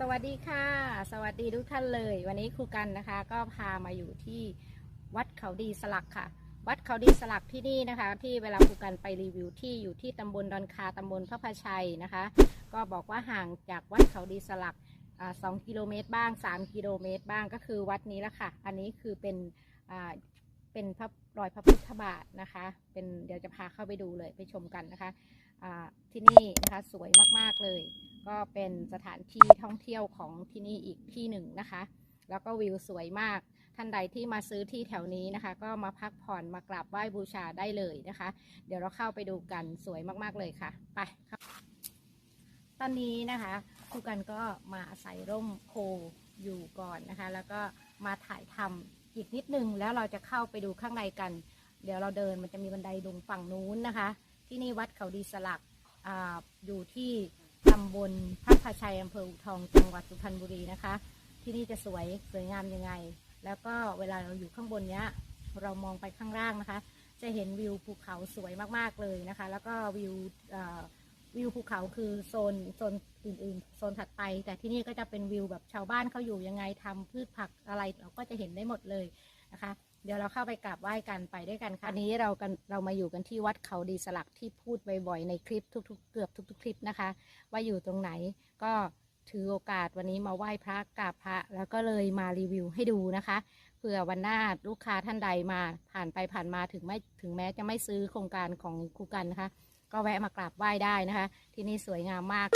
สวัสดีค่ะ สวัสดีทุกท่านเลย วันนี้ครูกันนะคะ ก็พามาอยู่ที่วัดเขาดีสลักค่ะ วัดเขาดีสลักที่นี่นะคะ ที่เวลาครูกันไปรีวิวที่อยู่ที่ตำบลดอนคาตำบลพระพชัยนะคะ ก็บอกว่าห่างจากวัดเขาดีสลักอ่าสองกิโลเมตรบ้าง 3 กิโลเมตรบ้างก็คือวัดนี้ละค่ะ อันนี้คือเป็นอ่าเป็นพระรอยพระพุทธบาทนะคะ เป็นเดี๋ยวจะพาเข้าไปดูเลยไปชมกันนะคะ ที่นี่นะคะสวยมากๆเลย ก็เป็นสถานที่ท่องเที่ยวของที่นี่อีกที่หนึ่งนะคะ แล้วก็วิวสวยมากท่านใดที่มาซื้อที่แถวนี้นะคะ ก็มาพักผ่อนมากราบไหว้บูชาได้เลยนะคะ เดี๋ยวเราเข้าไปดูกันสวยมากๆเลยค่ะ ไปครับตอนนี้นะคะครูกันก็มาอาศัยร่มโพอยู่ก่อนนะคะ แล้วก็มาถ่ายทำอีกนิดนึงแล้วเราจะเข้าไปดูข้างในกัน เดี๋ยวเราเดินมันจะมีบันไดลงฝั่งนู้นนะคะ ที่นี่วัดเขาดีสลักออยู่ที่ตำบลพระพาชัยอำเภออูทองจังหวัดสุพรรณบุรีนะคะ ที่นี่จะสวยสวยงามยังไง แล้วก็เวลาเราอยู่ข้างบนเนี้ยเรามองไปข้างล่างนะคะ จะเห็นวิวภูเขาสวยมากๆเลยนะคะ แล้วก็วิววิวภูเขาคือโซนโซนอื่นๆ โซนถัดไป แต่ที่นี่ก็จะเป็นวิวแบบชาวบ้านเขาอยู่ยังไงทำพืชผักอะไรเราก็จะเห็นได้หมดเลยนะคะ เดี๋ยวเราเข้าไปกราบไหว้กันไปด้วยกันค่ะอันนี้เรากันเรามาอยู่กันที่วัดเขาดีสลักที่พูดบ่อยๆในคลิปทุก ๆ เกือบทุก ๆ คลิปนะคะ ว่าอยู่ตรงไหนก็ถือโอกาสวันนี้มาไหว้พระกราบพระ แล้วก็เลยมารีวิวให้ดูนะคะเผื่อวันหน้าลูกค้าท่านใดมาผ่านไปผ่านมาถึงไม่ถึงแม้จะไม่ซื้อโครงการของครูกันนะคะ ก็แวะมากราบไหว้ได้นะคะ ที่นี่สวยงามมาก